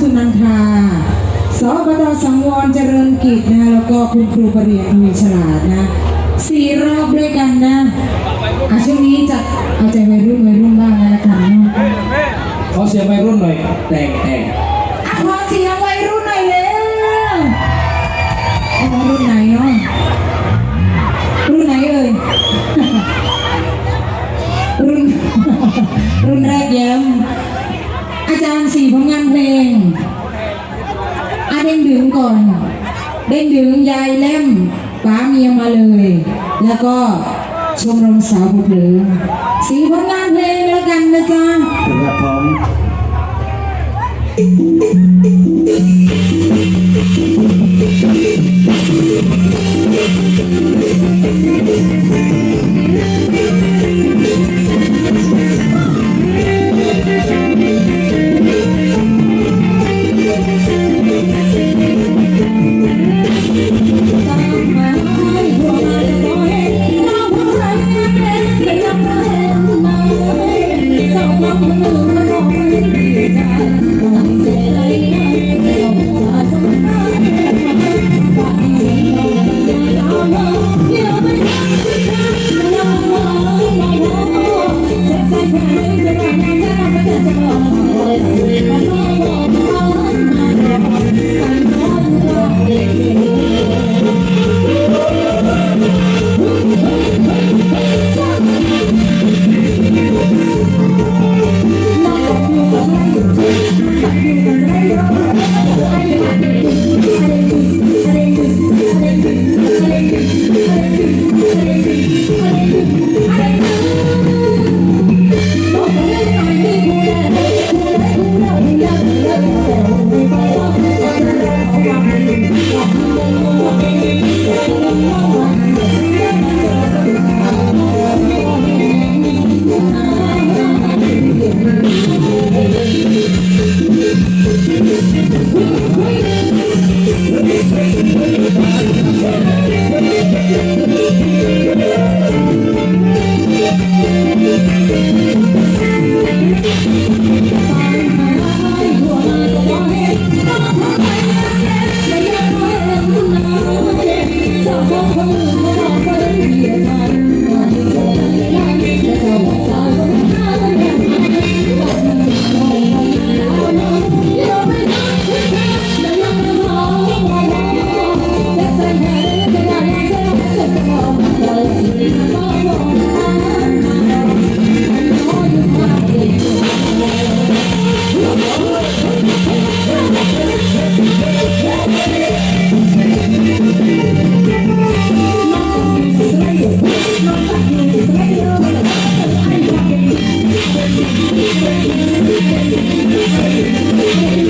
สุนันทาสบดสังวรเจริญกิจนะแล้วก็คุณครูประเรียนมีฉลาดนะสี่รอบด้วยกันนะอะช่วงนี้จะเอาใจวัยรุ่นวัยรุ่นบ้างนะ สียงวัยรุ่นหน่อยแต่งแต่งอะขอเสียงวัยรุ่นหน่อยเร็วเอารุ่นไหนเนาะรุ่นไหนเอ่ยรุ่นรุ่นแรกแย้มอาจารย์สี่ผลงานเพลงอาเด้งดึงก่อน เด้งดึงยายเล่มป้าเมียมาเลย แล้วก็ชมรมสาวผู้เพลิงสี่ผลงานเพลงแล้วกันนะจ๊ะ Thank you. เ Thank you.